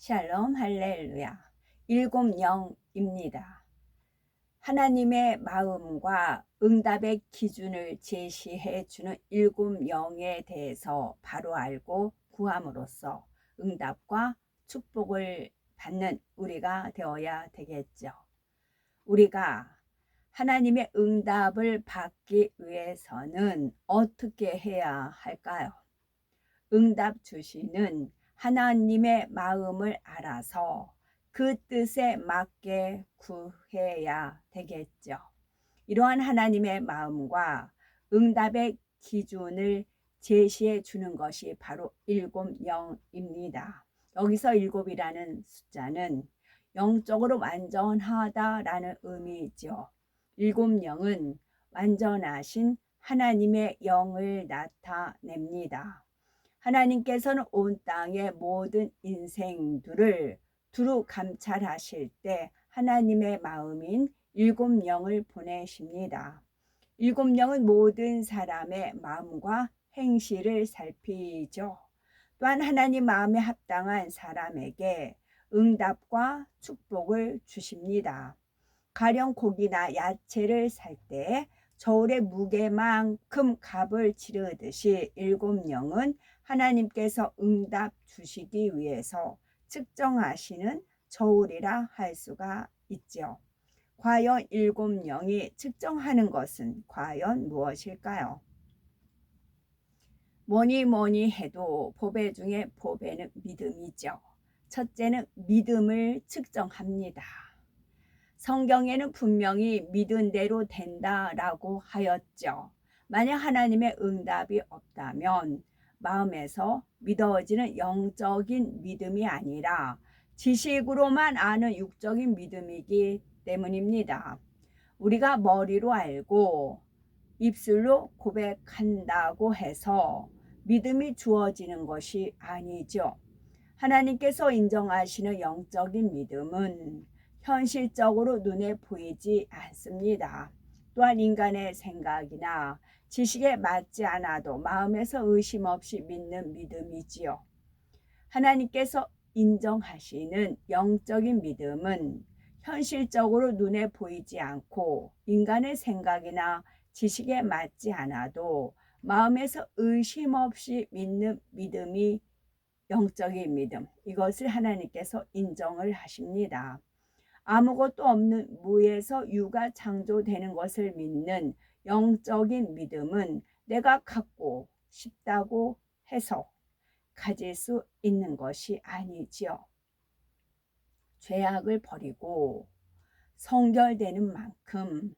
샬롬 할렐루야. 일곱 영입니다. 하나님의 마음과 응답의 기준을 제시해 주는 일곱 영에 대해서 바로 알고 구함으로써 응답과 축복을 받는 우리가 되어야 되겠죠. 우리가 하나님의 응답을 받기 위해서는 어떻게 해야 할까요? 응답 주시는 하나님의 마음을 알아서 그 뜻에 맞게 구해야 되겠죠. 이러한 하나님의 마음과 응답의 기준을 제시해 주는 것이 바로 일곱 영입니다. 여기서 일곱이라는 숫자는 영적으로 완전하다라는 의미이죠. 일곱 영은 완전하신 하나님의 영을 나타냅니다. 하나님께서는 온 땅의 모든 인생들을 두루 감찰하실 때 하나님의 마음인 일곱 영을 보내십니다. 일곱 영은 모든 사람의 마음과 행실을 살피죠. 또한 하나님 마음에 합당한 사람에게 응답과 축복을 주십니다. 가령 고기나 야채를 살 때 저울의 무게만큼 값을 치르듯이 일곱 영은 하나님께서 응답 주시기 위해서 측정하시는 저울이라 할 수가 있죠. 과연 일곱 영이 측정하는 것은 과연 무엇일까요? 뭐니 뭐니 해도 보배 중에 보배는 믿음이죠. 첫째는 믿음을 측정합니다. 성경에는 분명히 믿은 대로 된다라고 하였죠. 만약 하나님의 응답이 없다면 마음에서 믿어지는 영적인 믿음이 아니라 지식으로만 아는 육적인 믿음이기 때문입니다. 우리가 머리로 알고 입술로 고백한다고 해서 믿음이 주어지는 것이 아니죠. 하나님께서 인정하시는 영적인 믿음은 현실적으로 눈에 보이지 않습니다. 또한 인간의 생각이나 지식에 맞지 않아도 마음에서 의심 없이 믿는 믿음이지요. 하나님께서 인정하시는 영적인 믿음은 현실적으로 눈에 보이지 않고 인간의 생각이나 지식에 맞지 않아도 마음에서 의심 없이 믿는 믿음이 영적인 믿음. 이것을 하나님께서 인정을 하십니다. 아무것도 없는 무에서 유가 창조되는 것을 믿는 영적인 믿음은 내가 갖고 싶다고 해서 가질 수 있는 것이 아니지요. 죄악을 버리고 성결되는 만큼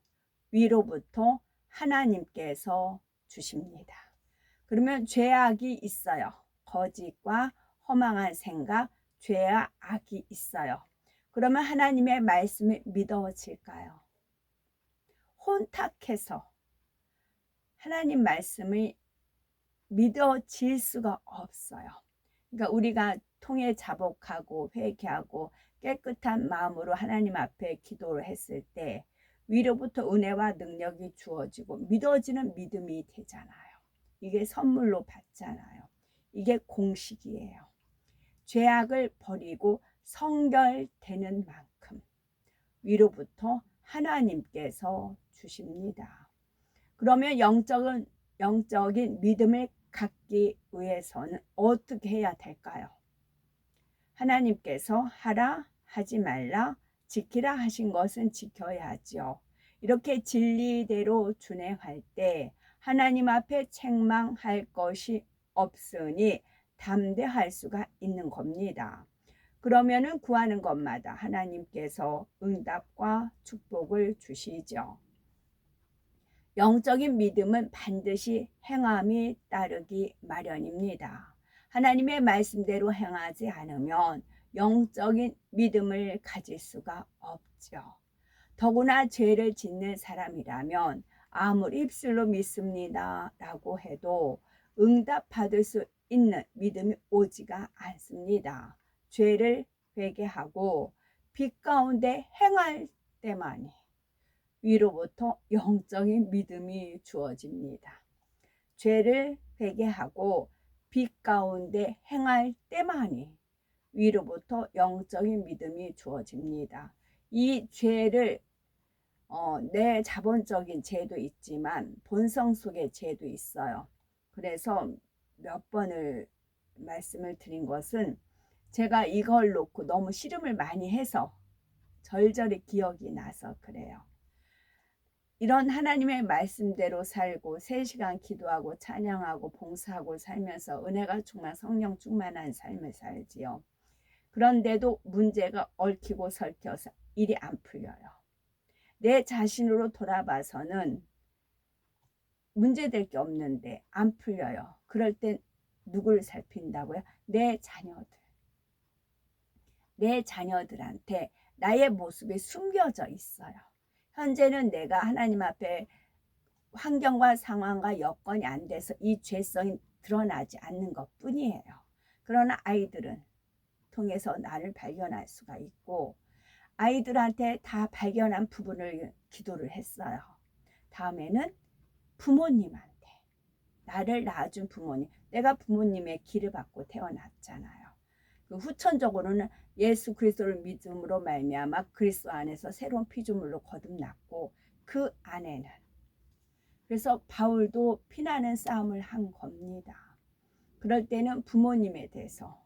위로부터 하나님께서 주십니다. 그러면 죄악이 있어요. 거짓과 허망한 생각, 죄와 악이 있어요. 그러면 하나님의 말씀이 믿어질까요? 혼탁해서 하나님 말씀을 믿어질 수가 없어요. 그러니까 우리가 통해 자복하고 회개하고 깨끗한 마음으로 하나님 앞에 기도를 했을 때 위로부터 은혜와 능력이 주어지고 믿어지는 믿음이 되잖아요. 이게 선물로 받잖아요. 이게 공식이에요. 죄악을 버리고 성결되는 만큼 위로부터 하나님께서 주십니다. 그러면 영적인 영적인 믿음을 갖기 위해서는 어떻게 해야 될까요? 하나님께서 하라 하지 말라 지키라 하신 것은 지켜야죠. 이렇게 진리대로 준행할 때 하나님 앞에 책망할 것이 없으니 담대할 수가 있는 겁니다. 그러면은 구하는 것마다 하나님께서 응답과 축복을 주시죠. 영적인 믿음은 반드시 행함이 따르기 마련입니다. 하나님의 말씀대로 행하지 않으면 영적인 믿음을 가질 수가 없죠. 더구나 죄를 짓는 사람이라면 아무리 입술로 믿습니다 라고 해도 응답 받을 수 있는 믿음이 오지가 않습니다. 죄를 회개하고 빛 가운데 행할 때만이 위로부터 영적인 믿음이 주어집니다. 죄를 회개하고 빛 가운데 행할 때만이 위로부터 영적인 믿음이 주어집니다. 이 죄를 어, 내 자본적인 죄도 있지만 본성 속의 죄도 있어요. 그래서 몇 번을 말씀을 드린 것은 제가 이걸 놓고 너무 씨름을 많이 해서 절절히 기억이 나서 그래요. 이런 하나님의 말씀대로 살고 3시간 기도하고 찬양하고 봉사하고 살면서 은혜가 충만 성령 충만한 삶을 살지요. 그런데도 문제가 얽히고 설켜서 일이 안 풀려요. 내 자신으로 돌아봐서는 문제될 게 없는데 안 풀려요. 그럴 땐 누구를 살핀다고요? 내 자녀들. 내 자녀들한테 나의 모습이 숨겨져 있어요. 현재는 내가 하나님 앞에 환경과 상황과 여건이 안 돼서 이 죄성이 드러나지 않는 것 뿐이에요. 그러나 아이들은 통해서 나를 발견할 수가 있고 아이들한테 다 발견한 부분을 기도를 했어요. 다음에는 부모님한테 나를 낳아준 부모님 내가 부모님의 기를 받고 태어났잖아요. 그 후천적으로는 예수 그리스도를 믿음으로 말미암아 그리스도 안에서 새로운 피조물로 거듭났고 그 안에는 그래서 바울도 피나는 싸움을 한 겁니다. 그럴 때는 부모님에 대해서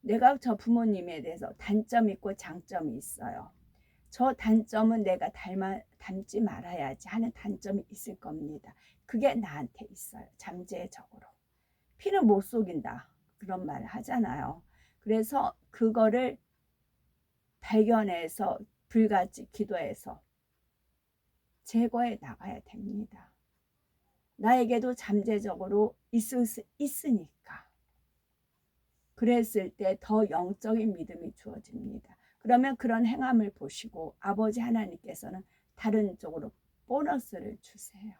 내가 저 부모님에 대해서 단점 있고 장점이 있어요. 저 단점은 내가 닮아, 닮지 말아야지 하는 단점이 있을 겁니다. 그게 나한테 있어요. 잠재적으로. 피는 못 속인다. 그런 말을 하잖아요. 그래서 그거를 발견해서 불같이 기도해서 제거해 나가야 됩니다. 나에게도 잠재적으로 있을 수 있으니까. 그랬을 때 더 영적인 믿음이 주어집니다. 그러면 그런 행함을 보시고 아버지 하나님께서는 다른 쪽으로 보너스를 주세요.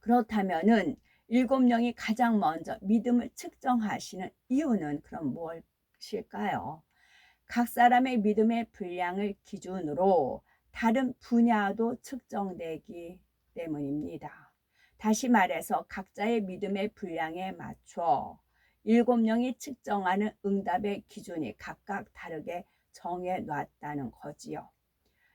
그렇다면은 일곱 명이 가장 먼저 믿음을 측정하시는 이유는 그럼 무엇일까요? 각 사람의 믿음의 분량을 기준으로 다른 분야도 측정되기 때문입니다. 다시 말해서 각자의 믿음의 분량에 맞춰 일곱 명이 측정하는 응답의 기준이 각각 다르게 정해 놨다는 거지요.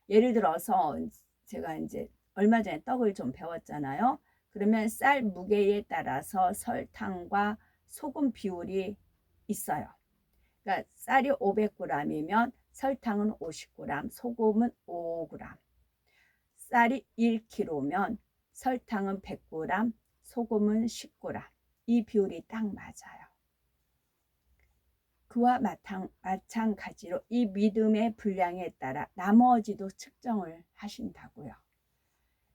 예를 들어서 제가 이제 얼마 전에 떡을 좀 배웠잖아요. 그러면 쌀 무게에 따라서 설탕과 소금 비율이 있어요. 그러니까 쌀이 500g이면 설탕은 50g, 소금은 5g. 쌀이 1kg면 설탕은 100g, 소금은 10g. 이 비율이 딱 맞아요. 그와 마찬가지로 이 믿음의 분량에 따라 나머지도 측정을 하신다고요.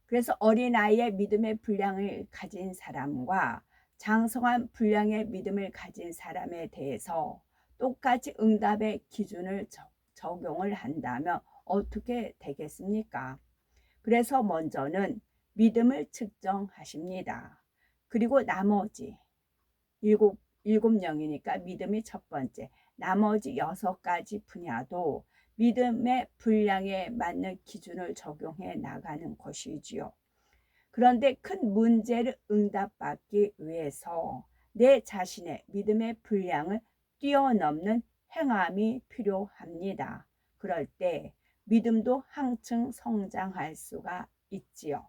그래서 어린아이의 믿음의 분량을 가진 사람과 장성한 분량의 믿음을 가진 사람에 대해서 똑같이 응답의 기준을 적용을 한다면 어떻게 되겠습니까? 그래서 먼저는 믿음을 측정하십니다. 그리고 나머지 일곱, 일곱 명이니까 믿음이 첫 번째, 나머지 여섯 가지 분야도 믿음의 분량에 맞는 기준을 적용해 나가는 것이지요. 그런데 큰 문제를 응답받기 위해서 내 자신의 믿음의 분량을 뛰어넘는 행함이 필요합니다. 그럴 때 믿음도 한층 성장할 수가 있지요.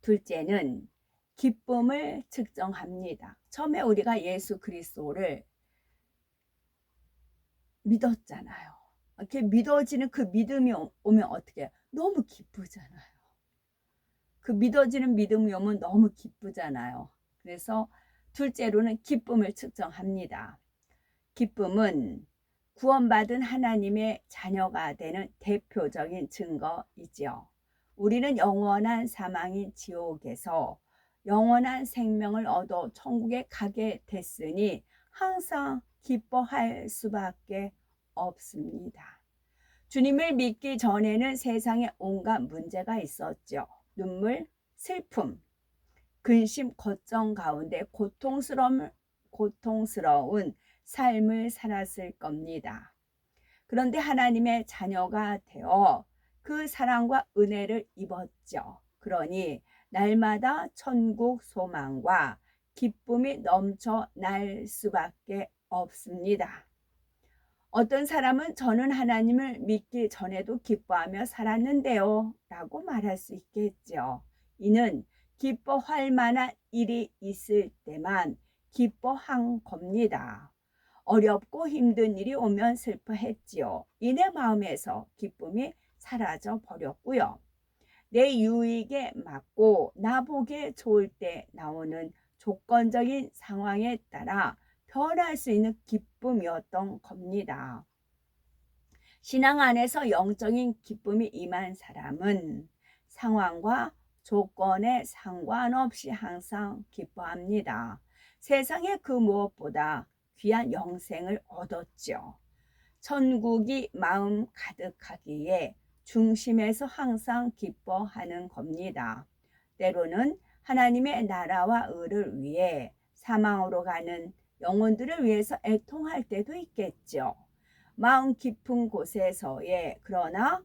둘째는 기쁨을 측정합니다. 처음에 우리가 예수 그리스도를 믿었잖아요. 이렇게 믿어지는 그 믿음이 오면 어떻게 해요? 너무 기쁘잖아요. 그 믿어지는 믿음이 오면 너무 기쁘잖아요. 그래서 둘째로는 기쁨을 측정합니다. 기쁨은 구원받은 하나님의 자녀가 되는 대표적인 증거이지요. 우리는 영원한 사망인 지옥에서 영원한 생명을 얻어 천국에 가게 됐으니 항상 기뻐할 수밖에 없습니다. 주님을 믿기 전에는 세상에 온갖 문제가 있었죠. 눈물, 슬픔, 근심, 걱정 가운데 고통스러운, 고통스러운 삶을 살았을 겁니다. 그런데 하나님의 자녀가 되어 그 사랑과 은혜를 입었죠. 그러니 날마다 천국 소망과 기쁨이 넘쳐 날 수밖에 없습니다. 어떤 사람은 저는 하나님을 믿기 전에도 기뻐하며 살았는데요. 라고 말할 수 있겠죠. 이는 기뻐할 만한 일이 있을 때만 기뻐한 겁니다. 어렵고 힘든 일이 오면 슬퍼했지요. 이내 마음에서 기쁨이 사라져 버렸고요. 내 유익에 맞고 나보기에 좋을 때 나오는 조건적인 상황에 따라 변할 수 있는 기쁨이었던 겁니다. 신앙 안에서 영적인 기쁨이 임한 사람은 상황과 조건에 상관없이 항상 기뻐합니다. 세상에 그 무엇보다 귀한 영생을 얻었죠. 천국이 마음 가득하기에 중심에서 항상 기뻐하는 겁니다. 때로는 하나님의 나라와 의를 위해 사망으로 가는 영혼들을 위해서 애통할 때도 있겠죠. 마음 깊은 곳에서의 그러나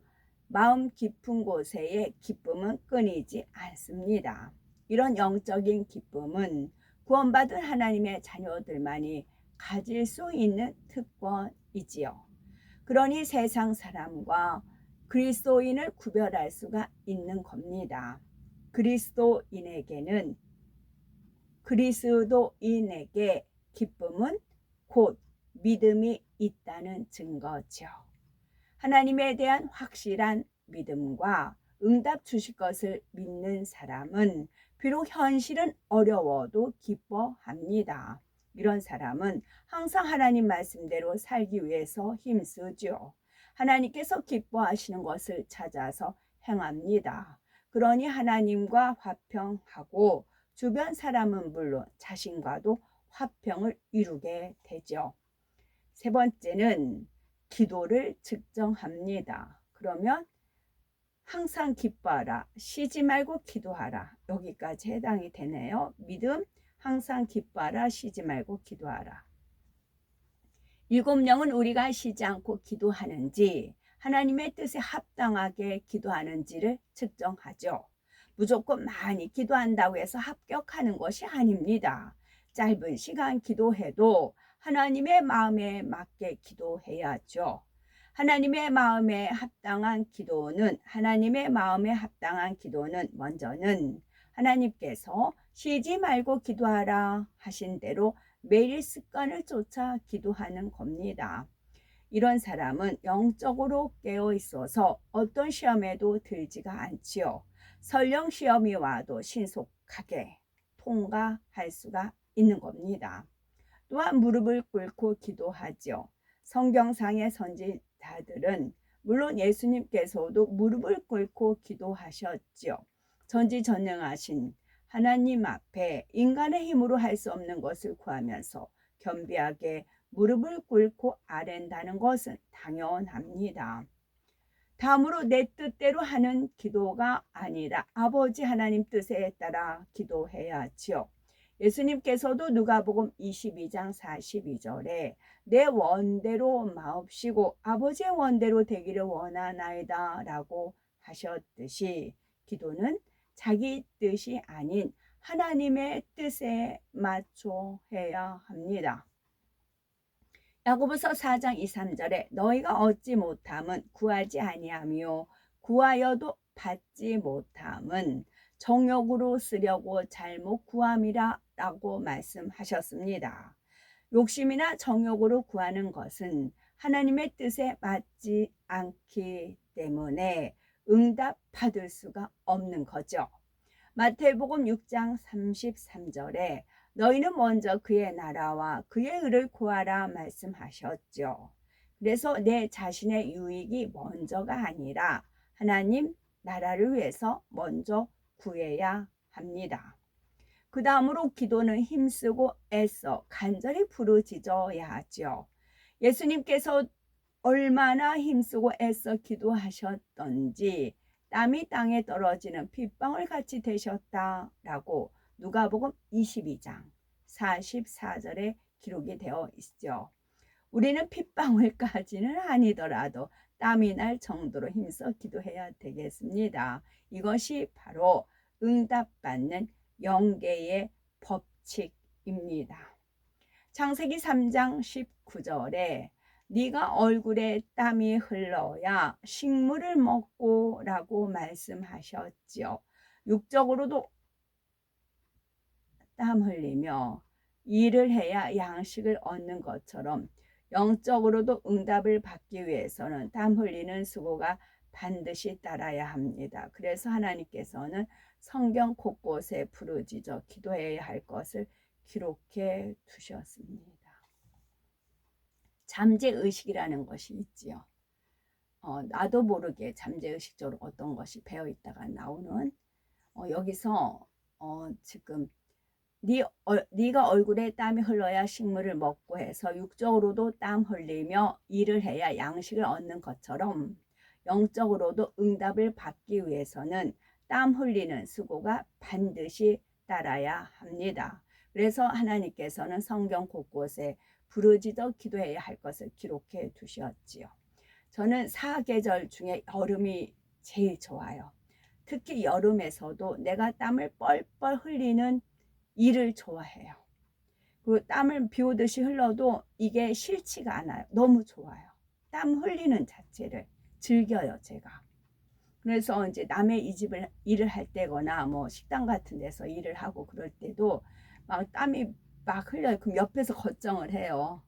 마음 깊은 곳에의 기쁨은 끊이지 않습니다. 이런 영적인 기쁨은 구원받은 하나님의 자녀들만이 가질 수 있는 특권이지요. 그러니 세상 사람과 그리스도인을 구별할 수가 있는 겁니다. 그리스도인에게는 그리스도인에게 기쁨은 곧 믿음이 있다는 증거죠. 하나님에 대한 확실한 믿음과 응답 주실 것을 믿는 사람은 비록 현실은 어려워도 기뻐합니다. 이런 사람은 항상 하나님 말씀대로 살기 위해서 힘쓰죠. 하나님께서 기뻐하시는 것을 찾아서 행합니다. 그러니 하나님과 화평하고 주변 사람은 물론 자신과도 화평을 이루게 되죠. 세 번째는 기도를 측정합니다. 그러면 항상 기뻐하라. 쉬지 말고 기도하라. 여기까지 해당이 되네요. 믿음, 항상 기뻐하라. 쉬지 말고 기도하라. 일곱 영은 우리가 쉬지 않고 기도하는지 하나님의 뜻에 합당하게 기도하는지를 측정하죠. 무조건 많이 기도한다고 해서 합격하는 것이 아닙니다. 짧은 시간 기도해도 하나님의 마음에 맞게 기도해야죠. 하나님의 마음에 합당한 기도는 하나님의 마음에 합당한 기도는 먼저는 하나님께서 쉬지 말고 기도하라 하신 대로 매일 습관을 쫓아 기도하는 겁니다. 이런 사람은 영적으로 깨어 있어서 어떤 시험에도 들지가 않지요. 설령 시험이 와도 신속하게 통과할 수가 있는 겁니다. 또한 무릎을 꿇고 기도하죠. 성경상의 선지자들은 물론 예수님께서도 무릎을 꿇고 기도하셨죠. 전지전능하신 하나님 앞에 인간의 힘으로 할 수 없는 것을 구하면서 겸비하게 무릎을 꿇고 아랜다는 것은 당연합니다. 다음으로 내 뜻대로 하는 기도가 아니라 아버지 하나님 뜻에 따라 기도해야지요. 예수님께서도 누가복음 22장 42절에 내 원대로 마옵시고 아버지의 원대로 되기를 원하나이다 라고 하셨듯이 기도는 자기 뜻이 아닌 하나님의 뜻에 맞춰 해야 합니다. 야고보서 4장 2, 3절에 너희가 얻지 못함은 구하지 아니하며 구하여도 받지 못함은 정욕으로 쓰려고 잘못 구함이라 라고 말씀하셨습니다. 욕심이나 정욕으로 구하는 것은 하나님의 뜻에 맞지 않기 때문에 응답 받을 수가 없는 거죠. 마태복음 6장 33절에 너희는 먼저 그의 나라와 그의 의를 구하라 말씀하셨죠. 그래서 내 자신의 유익이 먼저가 아니라 하나님 나라를 위해서 먼저 구해야 합니다. 그 다음으로 기도는 힘쓰고 애써 간절히 부르짖어야 하죠. 예수님께서 얼마나 힘쓰고 애써 기도하셨던지 땀이 땅에 떨어지는 빗방울 같이 되셨다라고 누가복음 22장 44절에 기록이 되어 있죠. 우리는 핏방울까지는 아니더라도 땀이 날 정도로 힘써 기도해야 되겠습니다. 이것이 바로 응답받는 영계의 법칙입니다. 창세기 3장 19절에 네가 얼굴에 땀이 흘러야 식물을 먹고 라고 말씀하셨지요. 육적으로도 땀 흘리며 일을 해야 양식을 얻는 것처럼 영적으로도 응답을 받기 위해서는 땀 흘리는 수고가 반드시 따라야 합니다. 그래서 하나님께서는 성경 곳곳에 부르짖어 기도해야 할 것을 기록해 두셨습니다. 잠재 의식이라는 것이 있지요. 어, 나도 모르게 잠재 의식적으로 어떤 것이 배어 있다가 나오는 어, 여기서 어, 지금 네, 어, 네가 얼굴에 땀이 흘러야 식물을 먹고 해서 육적으로도 땀 흘리며 일을 해야 양식을 얻는 것처럼 영적으로도 응답을 받기 위해서는 땀 흘리는 수고가 반드시 따라야 합니다. 그래서 하나님께서는 성경 곳곳에 부르짖어 기도해야 할 것을 기록해 두셨지요. 저는 사계절 중에 여름이 제일 좋아요. 특히 여름에서도 내가 땀을 뻘뻘 흘리는 일을 좋아해요. 그 땀을 비 오듯이 흘러도 이게 싫지가 않아요. 너무 좋아요. 땀 흘리는 자체를 즐겨요, 제가. 그래서 이제 남의 이 집을 일을 할 때거나 뭐 식당 같은 데서 일을 하고 그럴 때도 막 땀이 막 흘려요. 그럼 옆에서 걱정을 해요.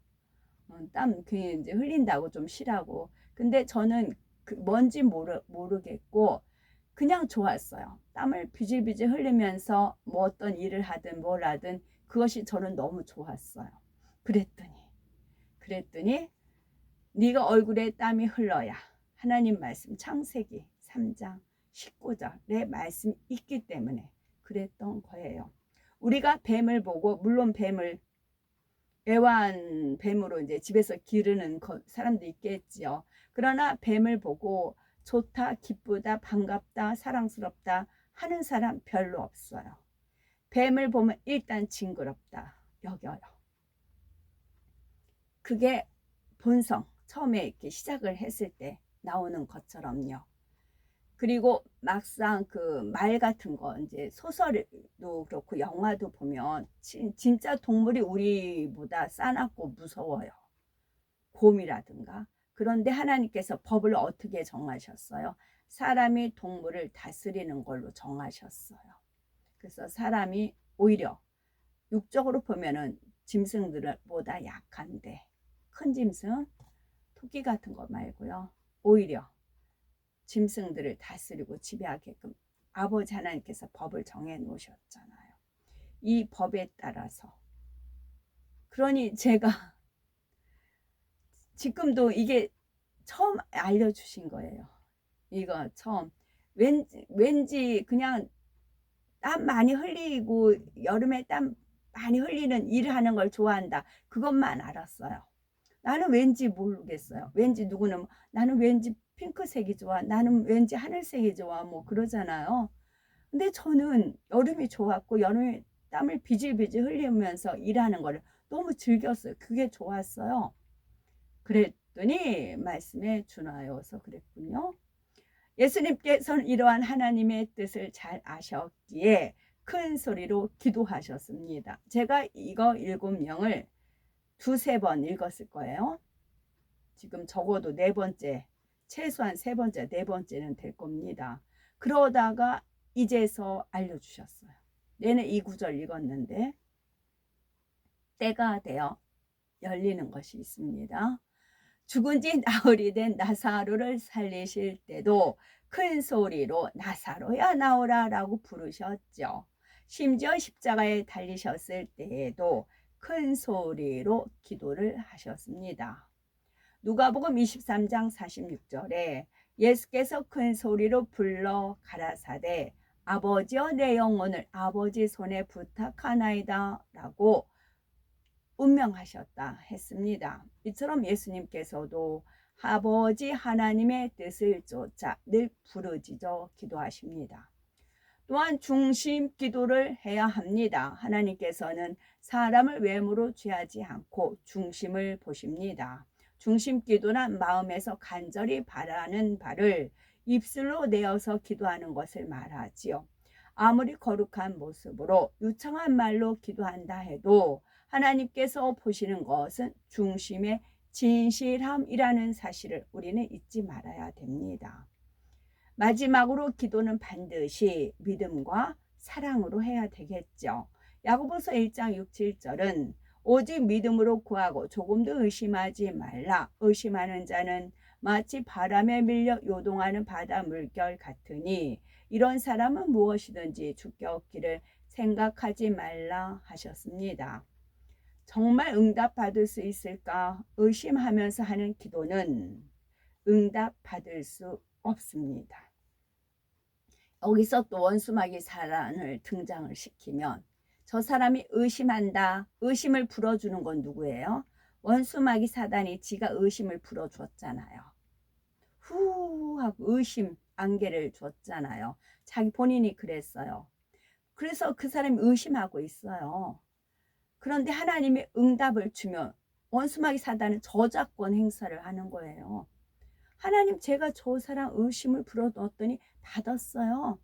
어, 땀 괜히 이제 흘린다고 좀 싫어하고. 근데 저는 그 뭔지 모르, 모르겠고 그냥 좋았어요. 땀을 비질비질 흘리면서 뭐 어떤 일을 하든 뭘 하든 그것이 저는 너무 좋았어요. 그랬더니 그랬더니 네가 얼굴에 땀이 흘러야 하나님 말씀 창세기 3장 19절의 말씀이 있기 때문에 그랬던 거예요. 우리가 뱀을 보고 물론 뱀을 애완 뱀으로 이제 집에서 기르는 사람도 있겠지요. 그러나 뱀을 보고 좋다, 기쁘다, 반갑다, 사랑스럽다 하는 사람 별로 없어요. 뱀을 보면 일단 징그럽다 여겨요. 그게 본성 처음에 이렇게 시작을 했을 때 나오는 것처럼요. 그리고 막상 그 말 같은 거 이제 소설도 그렇고 영화도 보면 진, 진짜 동물이 우리보다 싸납고 무서워요. 곰이라든가. 그런데 하나님께서 법을 어떻게 정하셨어요? 사람이 동물을 다스리는 걸로 정하셨어요. 그래서 사람이 오히려 육적으로 보면은 짐승들보다 약한데 큰 짐승, 토끼 같은 거 말고요. 오히려 짐승들을 다스리고 지배하게끔 아버지 하나님께서 법을 정해 놓으셨잖아요. 이 법에 따라서 그러니 제가 지금도 이게 처음 알려주신 거예요. 이거 처음 왠지 왠지 그냥 땀 많이 흘리고 여름에 땀 많이 흘리는 일을 하는 걸 좋아한다. 그것만 알았어요. 나는 왠지 모르겠어요. 왠지 누구는 나는 왠지 핑크색이 좋아. 나는 왠지 하늘색이 좋아. 뭐 그러잖아요. 근데 저는 여름이 좋았고 여름에 땀을 비질비질 흘리면서 일하는 걸 너무 즐겼어요. 그게 좋았어요. 그랬더니 말씀에 준하여서 그랬군요. 예수님께서는 이러한 하나님의 뜻을 잘 아셨기에 큰 소리로 기도하셨습니다. 제가 이거 일곱 명을 두세 번 읽었을 거예요. 지금 적어도 네 번째 최소한 세 번째, 네 번째는 될 겁니다. 그러다가 이제서 알려주셨어요. 내내 이 구절 읽었는데 때가 되어 열리는 것이 있습니다. 죽은 지 나흘이 된 나사로를 살리실 때도 큰 소리로 나사로야 나오라 라고 부르셨죠. 심지어 십자가에 달리셨을 때에도 큰 소리로 기도를 하셨습니다. 누가복음 23장 46절에 예수께서 큰 소리로 불러 가라사대 아버지여 내 영혼을 아버지 손에 부탁하나이다 라고 운명하셨다 했습니다. 이처럼 예수님께서도 아버지 하나님의 뜻을 쫓아 늘 부르짖어 기도하십니다. 또한 중심 기도를 해야 합니다. 하나님께서는 사람을 외모로 취하지 않고 중심을 보십니다. 중심 기도란 마음에서 간절히 바라는 바를 입술로 내어서 기도하는 것을 말하지요. 아무리 거룩한 모습으로 유창한 말로 기도한다 해도 하나님께서 보시는 것은 중심의 진실함이라는 사실을 우리는 잊지 말아야 됩니다. 마지막으로 기도는 반드시 믿음과 사랑으로 해야 되겠죠. 야고보서 1장 6, 7절은 오직 믿음으로 구하고 조금도 의심하지 말라. 의심하는 자는 마치 바람에 밀려 요동하는 바다 물결 같으니 이런 사람은 무엇이든지 죽게 얻기를 생각하지 말라 하셨습니다. 정말 응답받을 수 있을까 의심하면서 하는 기도는 응답받을 수 없습니다. 여기서 또 원수마귀 사란을 등장을 시키면 저 사람이 의심한다. 의심을 불어주는 건 누구예요? 원수마귀 사단이 지가 의심을 불어줬잖아요. 후 하고 의심 안개를 줬잖아요. 자기 본인이 그랬어요. 그래서 그 사람이 의심하고 있어요. 그런데 하나님이 응답을 주면 원수마귀 사단은 저작권 행사를 하는 거예요. 하나님 제가 저 사람 의심을 불어넣었더니 받았어요.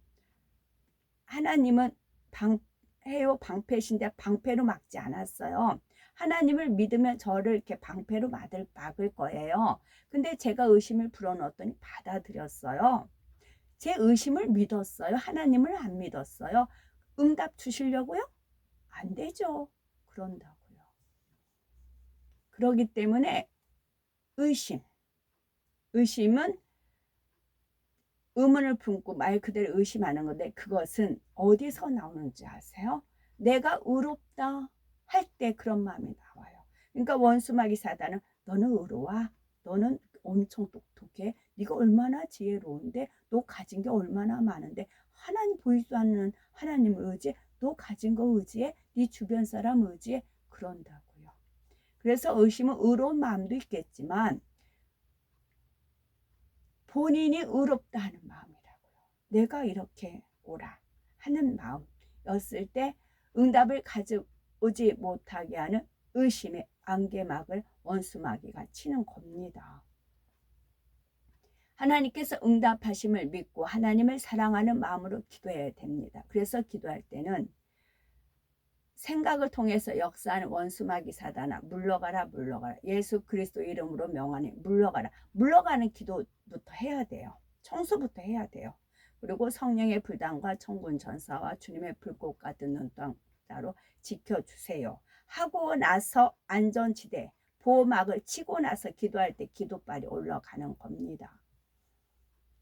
하나님은 방 해요 방패신데 방패로 막지 않았어요. 하나님을 믿으면 저를 이렇게 방패로 막을, 막을 거예요. 근데 제가 의심을 불어넣었더니 받아들였어요. 제 의심을 믿었어요. 하나님을 안 믿었어요. 응답 주시려고요? 안 되죠. 그런다고요. 그러기 때문에 의심. 의심은 의문을 품고 말 그대로 의심하는 건데 그것은 어디서 나오는지 아세요? 내가 의롭다 할 때 그런 마음이 나와요. 그러니까 원수마귀 사단은 너는 의로워. 너는 엄청 똑똑해. 네가 얼마나 지혜로운데 너 가진 게 얼마나 많은데 하나님 보이지도 않는 하나님 의지에 너 가진 거 의지에 네 주변 사람 의지에 그런다고요. 그래서 의심은 의로운 마음도 있겠지만 본인이 의롭다 하는 마음이라고요. 내가 이렇게 오라 하는 마음이었을 때 응답을 가져오지 못하게 하는 의심의 안개막을 원수마귀가 치는 겁니다. 하나님께서 응답하심을 믿고 하나님을 사랑하는 마음으로 기도해야 됩니다. 그래서 기도할 때는 생각을 통해서 역사하는 원수마귀 사단아 물러가라 물러가라 예수 그리스도 이름으로 명하니 물러가라 물러가는 기도부터 해야 돼요. 청소부터 해야 돼요. 그리고 성령의 불단과 천군 전사와 주님의 불꽃 같은 눈동자로 지켜주세요. 하고 나서 안전지대 보호막을 치고 나서 기도할 때 기도발이 올라가는 겁니다.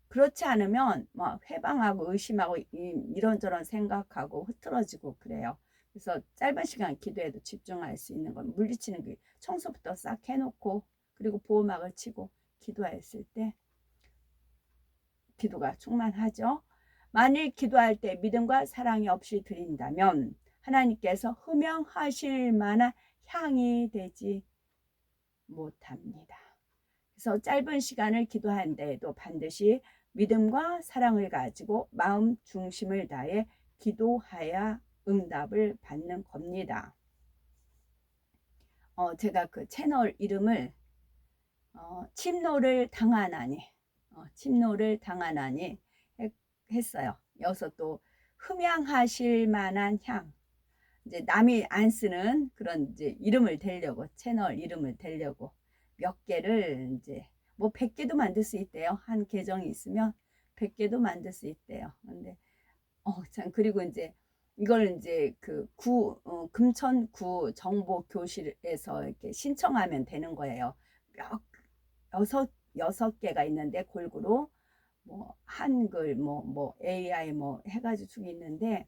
그렇지 않으면 막 회방하고 의심하고 이런저런 생각하고 흐트러지고 그래요. 그래서 짧은 시간 기도에도 집중할 수 있는 건 물리치는 게 청소부터 싹 해놓고 그리고 보호막을 치고 기도했을 때 기도가 충만하죠. 만일 기도할 때 믿음과 사랑이 없이 드린다면 하나님께서 흠명하실 만한 향이 되지 못합니다. 그래서 짧은 시간을 기도하는데도 반드시 믿음과 사랑을 가지고 마음 중심을 다해 기도하여 응답을 받는 겁니다. 어, 제가 그 채널 이름을 어, 침노를 당하나니 어, 침노를 당하나니 했어요. 여기서 또 흠양하실 만한 향 이제 남이 안 쓰는 그런 이제 이름을 대려고 채널 이름을 대려고 몇 개를 이제 뭐 100개도 만들 수 있대요. 한 계정이 있으면 100개도 만들 수 있대요. 근데 어 참 그리고 이제 이걸 이제 그 구, 어, 금천구 정보교실에서 이렇게 신청하면 되는 거예요. 몇, 여섯, 여섯 개가 있는데 골고루 뭐 한글, 뭐, 뭐 AI 뭐 해가지고 쭉 있는데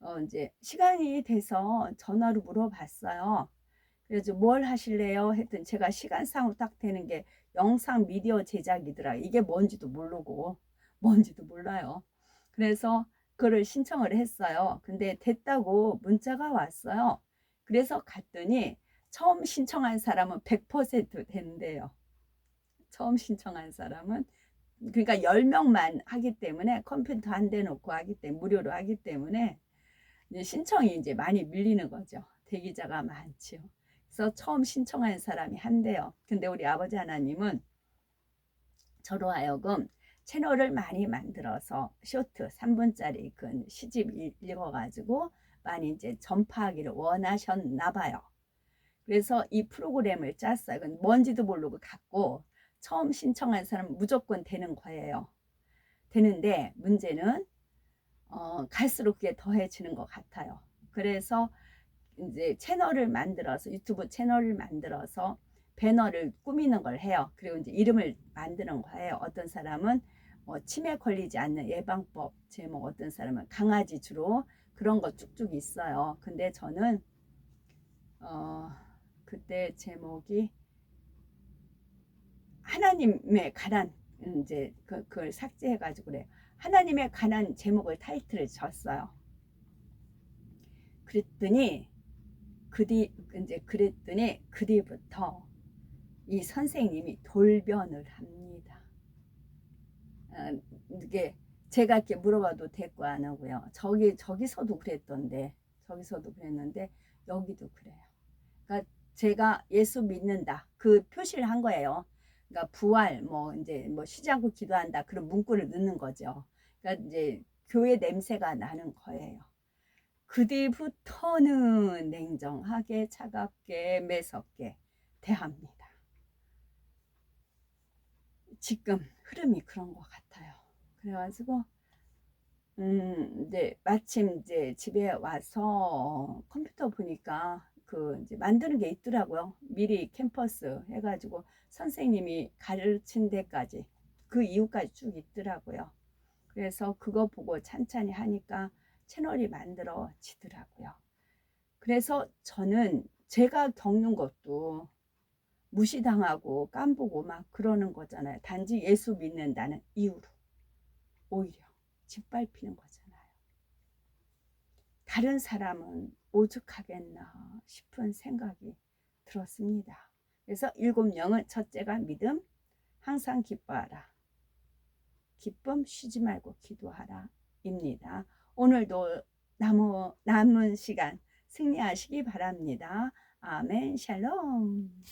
어, 이제 시간이 돼서 전화로 물어봤어요. 그래서 뭘 하실래요? 했더니 제가 시간상으로 딱 되는 게 영상 미디어 제작이더라. 이게 뭔지도 모르고 뭔지도 몰라요. 그래서 그를 신청을 했어요. 근데 됐다고 문자가 왔어요. 그래서 갔더니 처음 신청한 사람은 100% 된대요. 처음 신청한 사람은 그러니까 10명만 하기 때문에 컴퓨터 한 대 놓고 하기 때문에 무료로 하기 때문에 신청이 이제 많이 밀리는 거죠. 대기자가 많지요. 그래서 처음 신청한 사람이 한대요. 근데 우리 아버지 하나님은 저로 하여금 채널을 많이 만들어서 쇼트 3분짜리 그 시집 읽어가지고 많이 이제 전파하기를 원하셨나 봐요. 그래서 이 프로그램을 짰어요. 뭔지도 모르고 갔고 처음 신청한 사람은 무조건 되는 거예요. 되는데 문제는 어, 갈수록 그게 더해지는 것 같아요. 그래서 이제 채널을 만들어서 유튜브 채널을 만들어서 배너를 꾸미는 걸 해요. 그리고 이제 이름을 만드는 거예요. 어떤 사람은 뭐 치매 걸리지 않는 예방법 제목, 어떤 사람은 강아지 주로 그런 거 쭉쭉 있어요. 근데 저는 어 그때 제목이 하나님에 관한 이제 그, 그걸 삭제해 가지고 그래. 하나님에 관한 제목을 타이틀을 줬어요. 그랬더니 그뒤 이제 그랬더니 그 뒤부터 이 선생님이 돌변을 합니다. 아, 이게 제가 이렇게 물어봐도 대꾸 안 하고요. 저기 저기서도 그랬던데 저기서도 그랬는데 여기도 그래요. 그러니까 제가 예수 믿는다 그 표시를 한 거예요. 그러니까 부활 뭐 이제 뭐 쉬지 않고 기도한다 그런 문구를 넣는 거죠. 그러니까 이제 교회 냄새가 나는 거예요. 그 뒤부터는 냉정하게 차갑게 매섭게 대합니다. 지금 흐름이 그런 것 같아요. 그래가지고 음 이제 마침 이제 집에 와서 컴퓨터 보니까 그 이제 만드는 게 있더라고요. 미리 캠퍼스 해가지고 선생님이 가르친 데까지 그 이후까지 쭉 있더라고요. 그래서 그거 보고 찬찬히 하니까 채널이 만들어지더라고요. 그래서 저는 제가 겪는 것도 무시당하고 깜보고 막 그러는 거잖아요. 단지 예수 믿는다는 이유로 오히려 짓밟히는 거잖아요. 다른 사람은 오죽하겠나 싶은 생각이 들었습니다. 그래서 일곱 영은 첫째가 믿음, 항상 기뻐하라. 기쁨 쉬지 말고 기도하라. 입니다. 오늘도 남은, 남은 시간 승리하시기 바랍니다. 아멘, 샬롬.